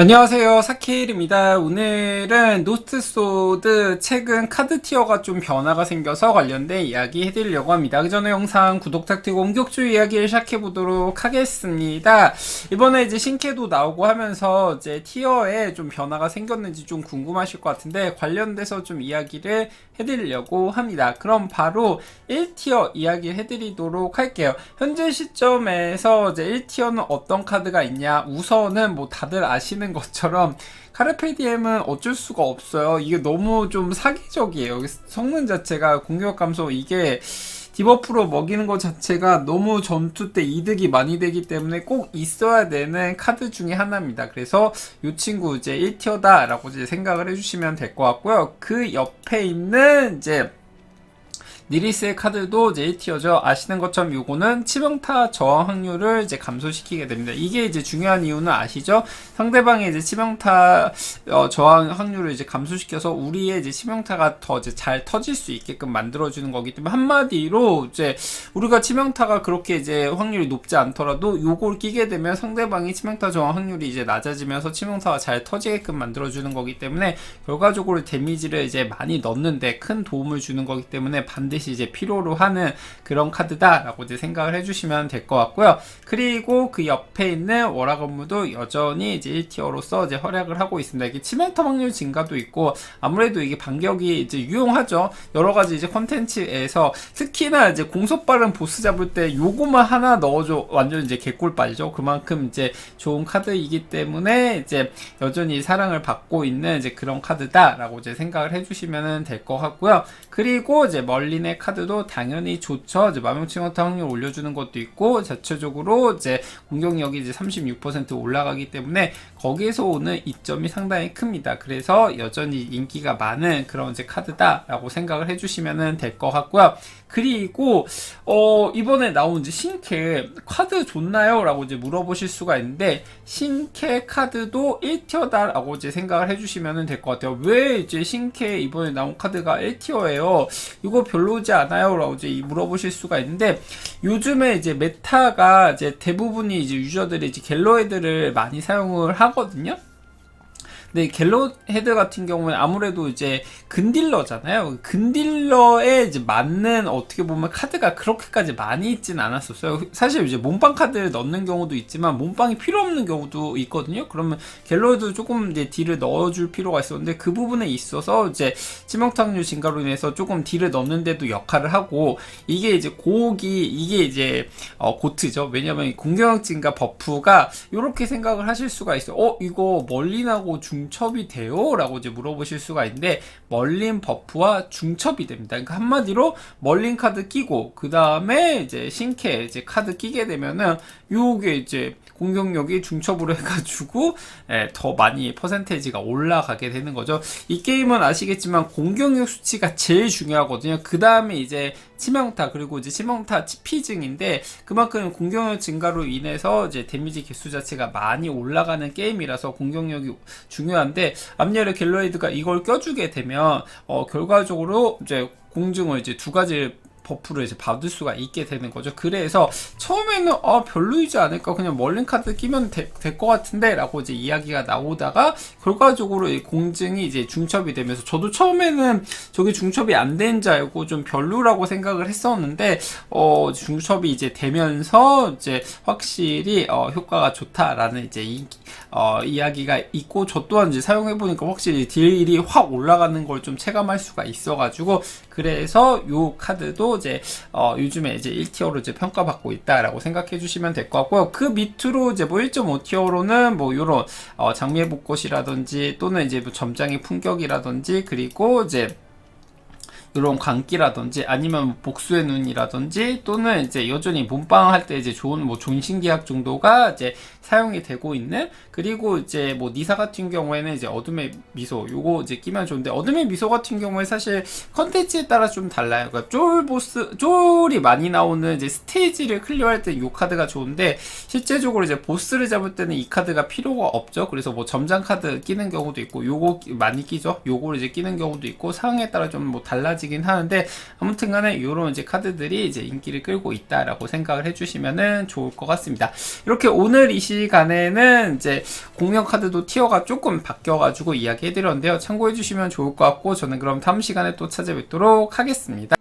안녕하세요. 사케일입니다. 오늘은 노트소드 최근 카드 티어가 좀 변화가 생겨서 관련된 이야기 해드리려고 합니다. 그 전에 영상 구독 탁티고 본격적으로 이야기를 시작해보도록 하겠습니다. 이번에 이제 신캐도 나오고 하면서 이제 티어에 좀 변화가 생겼는지 좀 궁금하실 것 같은데 관련돼서 좀 이야기를 해드리려고 합니다. 그럼 바로 1티어 이야기 해드리도록 할게요. 현재 시점에서 이제 1티어는 어떤 카드가 있냐? 우선은 뭐 다들 아시는 것처럼 카르페디엠은 어쩔 수가 없어요. 이게 너무 좀 사기적이에요. 성능 자체가 공격 감소 이게 디버프로 먹이는 것 자체가 너무 전투 때 이득이 많이 되기 때문에 꼭 있어야 되는 카드 중에 하나입니다. 그래서 이 친구 이제 1티어다라고 이제 생각을 해주시면 될 것 같고요. 그 옆에 있는 이제 니리스의 카드도 이제 1티어죠. 아시는 것처럼 요거는 치명타 저항 확률을 이제 감소시키게 됩니다. 이게 이제 중요한 이유는 아시죠? 상대방의 이제 치명타 어, 저항 확률을 이제 감소시켜서 우리의 이제 치명타가 더 이제 잘 터질 수 있게끔 만들어주는 거기 때문에 한마디로 이제 우리가 치명타가 그렇게 이제 확률이 높지 않더라도 요걸 끼게 되면 상대방이 치명타 저항 확률이 이제 낮아지면서 치명타가 잘 터지게끔 만들어주는 거기 때문에 결과적으로 데미지를 이제 많이 넣는데 큰 도움을 주는 거기 때문에 반드시 이제 필요로 하는 그런 카드다라고 이제 생각을 해주시면 될 것 같고요. 그리고 그 옆에 있는 월화 건무도 여전히 이제 1티어로서 이제 활약을 하고 있습니다. 이게 치명타 확률 증가도 있고 아무래도 이게 반격이 이제 유용하죠. 여러 가지 이제 컨텐츠에서 특히나 이제 공속 빠른 보스 잡을 때 요거만 하나 넣어줘 완전 이제 개꿀 빨죠. 그만큼 이제 좋은 카드이기 때문에 이제 여전히 사랑을 받고 있는 이제 그런 카드다라고 이제 생각을 해주시면 될 것 같고요. 그리고 이제 멀 린의 카드도 당연히 좋죠. 이제 마명칭어타 확률 올려주는 것도 있고 자체적으로 이제 공격력이 이제 36% 올라가기 때문에 거기에서 오는 이점이 상당히 큽니다. 그래서 여전히 인기가 많은 그런 이제 카드다라고 생각을 해주시면 될 것 같고요. 그리고 어 이번에 나온 이제 신캐 카드 좋나요? 라고 이제 물어보실 수가 있는데 신캐 카드도 1티어다라고 이제 생각을 해주시면 될 것 같아요. 왜 이제 신캐 이번에 나온 카드가 1티어예요? 이거 별로지 않아요? 라고 이제 물어보실 수가 있는데 요즘에 이제 메타가 이제 대부분이 이제 유저들이 이제 갤러헤드를 많이 사용을 하 거든요. 근데 갤로 헤드 같은 경우는 아무래도 이제 근딜러잖아요. 근딜러에 이제 맞는 어떻게 보면 카드가 그렇게까지 많이 있진 않았었어요. 사실 이제 몸빵 카드를 넣는 경우도 있지만 몸빵이 필요 없는 경우도 있거든요. 그러면 갤로에도 조금 이제 딜을 넣어줄 필요가 있었는데 그 부분에 있어서 이제 치명타률 증가로 인해서 조금 딜을 넣는데도 역할을 하고 이게 이제 고기 이게 이제 어, 고트죠. 왜냐면 공격력 증가 버프가 이렇게 생각을 하실 수가 있어요. 어 이거 멀린하고 중 중첩이 돼요? 라고 이제 물어보실 수가 있는데 멀린 버프와 중첩이 됩니다. 그러니까 한마디로 멀린 카드 끼고 그 다음에 이제 신캐 이제 카드 끼게 되면은 요게 이제 공격력이 중첩으로 해가지고 예, 더 많이 퍼센테이지가 올라가게 되는 거죠. 이 게임은 아시겠지만 공격력 수치가 제일 중요하거든요. 그 다음에 이제 치명타 그리고 이제 치명타 피증인데 그만큼 공격력 증가로 인해서 이제 데미지 개수 자체가 많이 올라가는 게임이라서 공격력이 중요 한데 암열의 갤러이드가 이걸 껴주게 되면 어 결과적으로 이제 공중을 이제 두 가지 버프를 이제 받을 수가 있게 되는 거죠. 그래서 처음에는 아 별로이지 않을까 그냥 멀린 카드 끼면 될 것 같은데라고 이제 이야기가 나오다가 결과적으로 이 공증이 이제 중첩이 되면서 저도 처음에는 저게 중첩이 안 된 줄 알고 좀 별로라고 생각을 했었는데 어 중첩이 이제 되면서 이제 확실히 어 효과가 좋다라는 이제 이, 어 이야기가 있고 저 또한 이제 사용해 보니까 확실히 딜이 확 올라가는 걸 좀 체감할 수가 있어가지고 그래서 요 카드도 이제 어 요즘에 이제 1티어로 이제 평가받고 있다라고 생각해 주시면 될 것 같고요. 그 밑으로 이제 뭐 1.5티어로는 뭐 요런 어 장미의 벚꽃이라든지 또는 이제 뭐 점장의 품격이라든지 그리고 이제 이런 광기라든지 아니면 복수의 눈이라든지 또는 이제 여전히 몸빵 할 때 이제 좋은 뭐 존신기약 정도가 이제 사용이 되고 있는 그리고 이제 뭐 니사 같은 경우에는 이제 어둠의 미소 요거 이제 끼면 좋은데 어둠의 미소 같은 경우에 사실 컨텐츠에 따라 좀 달라요. 그러니까 쫄 보스 쫄이 많이 나오는 이제 스테이지를 클리어할 때 요 카드가 좋은데 실제적으로 이제 보스를 잡을 때는 이 카드가 필요가 없죠. 그래서 뭐 점장 카드 끼는 경우도 있고 요거 많이 끼죠. 요거를 이제 끼는 경우도 있고 상황에 따라 좀 뭐 달라 지 마찬가지긴 하는데 아무튼 간에 이런 이제 카드들이 이제 인기를 끌고 있다라고 생각을 해주시면은 좋을 것 같습니다. 이렇게 오늘 이 시간에는 이제 공룡 카드도 티어가 조금 바뀌어가지고 이야기 해드렸는데요. 참고해주시면 좋을 것 같고 저는 그럼 다음 시간에 또 찾아뵙도록 하겠습니다.